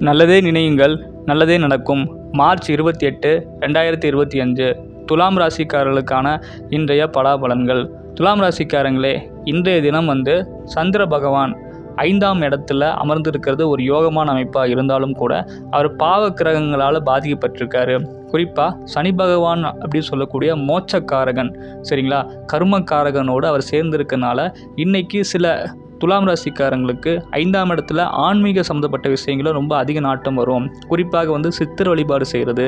நல்லதே நினையுங்கள் நல்லதே நடக்கும். மார்ச் இருபத்தி எட்டு ரெண்டாயிரத்தி இருபத்தி அஞ்சு. துலாம் ராசிக்காரர்களுக்கான இன்றைய பலாபலன்கள். துலாம் ராசிக்காரங்களே இன்றைய தினம் வந்து சந்திர பகவான் ஐந்தாம் இடத்துல அமர்ந்திருக்கிறது ஒரு யோகமான அமைப்பாக இருந்தாலும் கூட அவர் பாவ கிரகங்களால் பாதிக்கப்பட்டிருக்காரு. குறிப்பாக சனி பகவான் அப்படின்னு சொல்லக்கூடிய மோட்சக்காரகன். சரிங்களா? கர்மக்காரகனோடு அவர் சேர்ந்திருக்கனால இன்றைக்கி சில துலாம் ராசிக்காரங்களுக்கு ஐந்தாம் இடத்துல ஆன்மீக சம்மந்தப்பட்ட விஷயங்களும் ரொம்ப அதிக நாட்டம் வரும். குறிப்பாக வந்து சித்தர் வழிபாடு செய்கிறது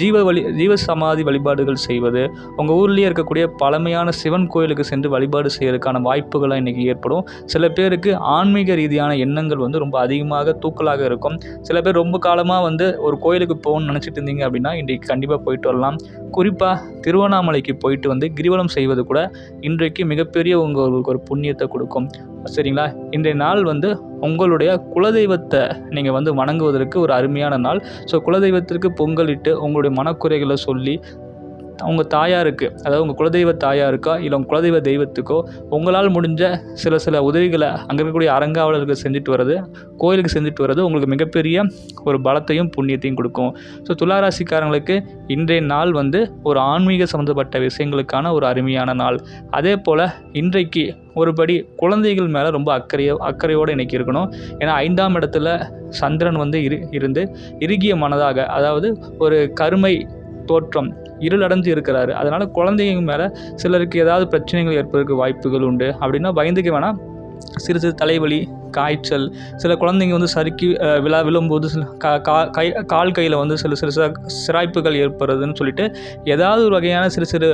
ஜீவ வழி ஜீவ சமாதி வழிபாடுகள் செய்வது உங்கள் ஊர்லேயே இருக்கக்கூடிய பழமையான சிவன் கோயிலுக்கு சென்று வழிபாடு செய்யறதுக்கான வாய்ப்புகள்லாம் இன்றைக்கி ஏற்படும். சில பேருக்கு ஆன்மீக ரீதியான எண்ணங்கள் வந்து ரொம்ப அதிகமாக தூக்கலாக இருக்கும். சில பேர் ரொம்ப காலமாக வந்து ஒரு கோயிலுக்கு போகணும்னு நினச்சிட்டு இருந்தீங்க அப்படின்னா இன்றைக்கு கண்டிப்பாக போயிட்டு வரலாம். குறிப்பாக திருவண்ணாமலைக்கு போயிட்டு வந்து கிரிவலம் செய்வது கூட இன்றைக்கு மிகப்பெரிய உங்களுக்கு ஒரு புண்ணியத்தை கொடுக்கும். சரிங்களா? இன்றைய நாள் வந்து உங்களுடைய குலதெய்வத்தை நீங்கள் வந்து வணங்குவதற்கு ஒரு அருமையான நாள். ஸோ குலதெய்வத்திற்கு பொங்கலிட்டு உங்களுடைய மனக்குறைகளை சொல்லி உங்கள் தாயாருக்கு அதாவது உங்கள் குலதெய்வ தாயாருக்கோ இல்லை உங்கள் குலதெய்வ தெய்வத்துக்கோ உங்களால் முடிஞ்ச சில சில உதவிகளை அங்கே இருக்கக்கூடிய அறங்காவலர்கள் செஞ்சுட்டு வர்றது கோயிலுக்கு செஞ்சுட்டு வர்றது உங்களுக்கு மிகப்பெரிய ஒரு பலத்தையும் புண்ணியத்தையும் கொடுக்கும். ஸோ துளாராசிக்காரங்களுக்கு இன்றைய நாள் வந்து ஒரு ஆன்மீக சம்மந்தப்பட்ட விஷயங்களுக்கான ஒரு அருமையான நாள். அதே போல் இன்றைக்கு ஒருபடி குழந்தைகள் மேலே ரொம்ப அக்கறையோ அக்கறையோடு இன்றைக்கி இருக்கணும். ஏன்னா ஐந்தாம் இடத்துல சந்திரன் வந்து இரு இருந்து இறுகிய மனதாக அதாவது ஒரு கருமை தோற்றம் இருளடைஞ்சு இருக்கிறாரு. அதனால் குழந்தைங்க மேலே சிலருக்கு ஏதாவது பிரச்சனைகள் ஏற்படுறதுக்கு வாய்ப்புகள் உண்டு. அப்படின்னா பயந்துக்க வேணாம். சிறு சிறு தலைவலி காய்ச்சல் சில குழந்தைங்க வந்து சறுக்கி விழா விழும்போது சில கா கா கை கால் கையில் வந்து சில சிறு சிறு சிராய்ப்புகள் ஏற்படுறதுன்னு சொல்லிட்டு ஏதாவது ஒரு வகையான சிறு சிறு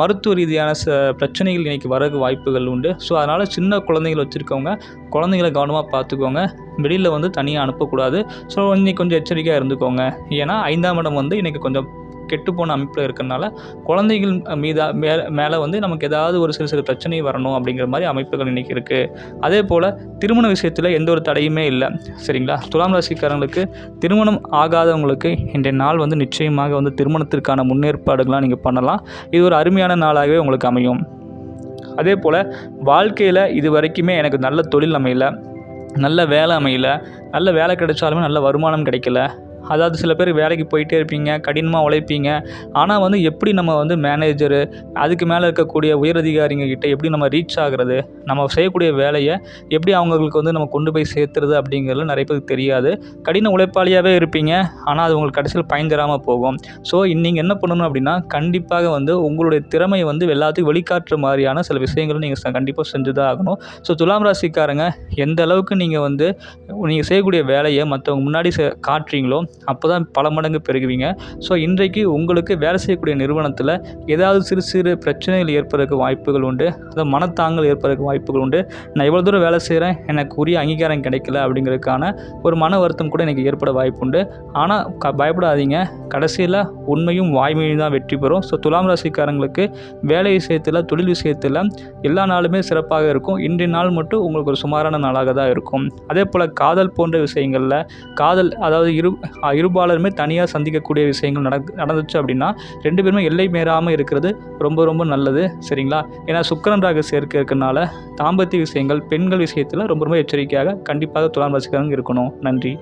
மருத்துவ ரீதியான ச பிரச்சனைகள் இன்றைக்கி வரக்கு வாய்ப்புகள் உண்டு. ஸோ அதனால் சின்ன குழந்தைகள் வச்சுருக்கவங்க குழந்தைங்கள கவனமாக பார்த்துக்கோங்க. வெளியில் வந்து தனியாக அனுப்பக்கூடாது. ஸோ இன்றைக்கி கொஞ்சம் எச்சரிக்கையாக இருந்துக்கோங்க. ஏன்னா ஐந்தாம் இடம் வந்து இன்றைக்கி கொஞ்சம் கெட்டுப்போன அமைப்பில் இருக்கிறனால குழந்தைகள் மீதா மே மேலே வந்து நமக்கு ஏதாவது ஒரு சிறு சிறு பிரச்சனை வரணும் அப்படிங்கிற மாதிரி அமைப்புகள் இன்றைக்கி இருக்குது அதே போல் திருமண விஷயத்தில் எந்த ஒரு தடையுமே இல்லை. சரிங்களா? துலாம் ராசிக்காரங்களுக்கு திருமணம் ஆகாதவங்களுக்கு இன்றைய நாள் வந்து நிச்சயமாக வந்து திருமணத்திற்கான முன்னேற்பாடுகள்லாம் நீங்கள் பண்ணலாம். இது ஒரு அருமையான நாளாகவே உங்களுக்கு அமையும். அதே போல் வாழ்க்கையில் இது வரைக்குமே எனக்கு நல்ல தொழில் அமையல. நல்ல வேலை அமையல. நல்ல வேலை கிடைச்சாலுமே நல்ல வருமானம் கிடைக்கல. அதாவது சில பேர் வேலைக்கு போயிட்டே இருப்பீங்க கடினமாக உழைப்பீங்க. ஆனால் வந்து எப்படி நம்ம வந்து மேனேஜரு அதுக்கு மேலே இருக்கக்கூடிய உயரதிகாரிங்க கிட்ட எப்படி நம்ம ரீச் ஆகிறது? நம்ம செய்யக்கூடிய வேலையை எப்படி அவங்களுக்கு வந்து நம்ம கொண்டு போய் சேர்த்துறது அப்படிங்கிறது நிறைய பேருக்கு தெரியாது. கடின உழைப்பாளியாகவே இருப்பீங்க ஆனால் அது உங்களுக்கு கடைசியில் பயன் தராமல் போகும் ஸோ நீங்கள் என்ன பண்ணணும் அப்படின்னா கண்டிப்பாக வந்து உங்களுடைய திறமையை வந்து எல்லாத்தையும் வெளிக்காட்டுற மாதிரியான சில விஷயங்களும் நீங்கள் கண்டிப்பாக செஞ்சு தான் ஆகணும். ஸோ துலாம் ராசிக்காரங்க எந்த அளவுக்கு நீங்கள் வந்து நீங்கள் செய்யக்கூடிய வேலையை மற்றவங்க முன்னாடி செ காட்டுறீங்களோ அப்போ தான் பல மடங்கு பெருகுவீங்க. ஸோ இன்றைக்கு உங்களுக்கு வேலை செய்யக்கூடிய நிறுவனத்தில் ஏதாவது சிறு சிறு பிரச்சனைகள் ஏற்படுறதுக்கு வாய்ப்புகள் உண்டு. அதாவது மனத்தாங்கல் ஏற்படுறதுக்கு வாய்ப்புகள் உண்டு. நான் இவ்வளோ தூரம் வேலை செய்கிறேன் எனக்கு உரிய அங்கீகாரம் கிடைக்கல அப்படிங்கிறதுக்கான ஒரு மன வருத்தம் கூட எனக்கு ஏற்பட வாய்ப்பு உண்டு. ஆனால் க பயப்படாதீங்க. கடைசியில் உண்மையும் வாய்மையும் தான் வெற்றி பெறும். ஸோ துலாம் ராசிக்காரங்களுக்கு வேலை விஷயத்தில் தொழில் விஷயத்தில் எல்லா நாளுமே சிறப்பாக இருக்கும். இன்றைய நாள் மட்டும் உங்களுக்கு ஒரு சுமாரான நாளாக தான் இருக்கும். அதே போல் காதல் போன்ற விஷயங்களில் காதல் அதாவது இரு இருபாலருமே தனியாக சந்திக்கக்கூடிய விஷயங்கள் நட நடந்துச்சு அப்படின்னா ரெண்டு பேருமே எல்லை மீறாமல் இருக்கிறது ரொம்ப ரொம்ப நல்லது. சரிங்களா? ஏன்னா சுக்கிரன் ராக சேர்க்கை இருக்கனால தாம்பத்திய விஷயங்கள் பெண்கள் விஷயத்தில் ரொம்ப ரொம்ப எச்சரிக்கையாக கண்டிப்பாக துலாம் ராசிக்காரங்க இருக்கணும். நன்றி.